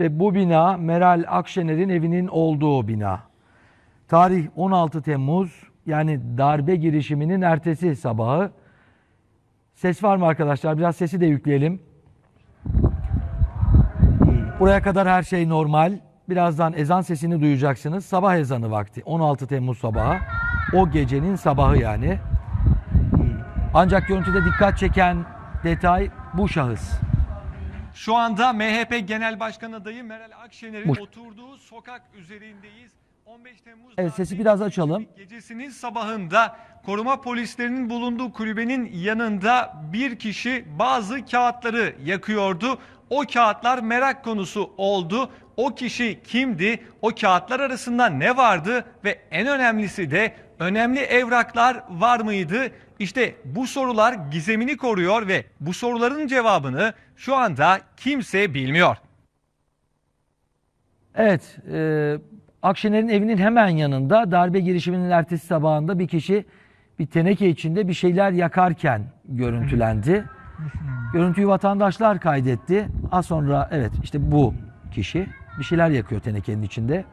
Ve bu bina Meral Akşener'in evinin olduğu bina. Tarih 16 Temmuz yani darbe girişiminin ertesi sabahı. Ses var mı arkadaşlar? Biraz sesi de yükleyelim. Buraya kadar her şey normal. Birazdan ezan sesini duyacaksınız. Sabah ezanı vakti. 16 Temmuz sabahı. O gecenin sabahı yani. Ancak görüntüde dikkat çeken detay bu şahıs. Şu anda MHP Genel Başkan adayı Meral Akşener'in oturduğu sokak üzerindeyiz. 15 Temmuz Evet, sesi biraz açalım. Gecesinin sabahında koruma polislerinin bulunduğu kulübenin yanında bir kişi bazı kağıtları yakıyordu. O kağıtlar merak konusu oldu. O kişi kimdi? O kağıtlar arasında ne vardı? Ve en önemlisi de önemli evraklar var mıydı? İşte bu sorular gizemini koruyor ve bu soruların cevabını şu anda kimse bilmiyor. Evet, e, Akşener'in evinin hemen yanında darbe girişiminin ertesi sabahında bir kişi bir teneke içinde bir şeyler yakarken görüntülendi. Görüntüyü vatandaşlar kaydetti. Az sonra evet işte bu kişi bir şeyler yakıyor tenekenin içinde.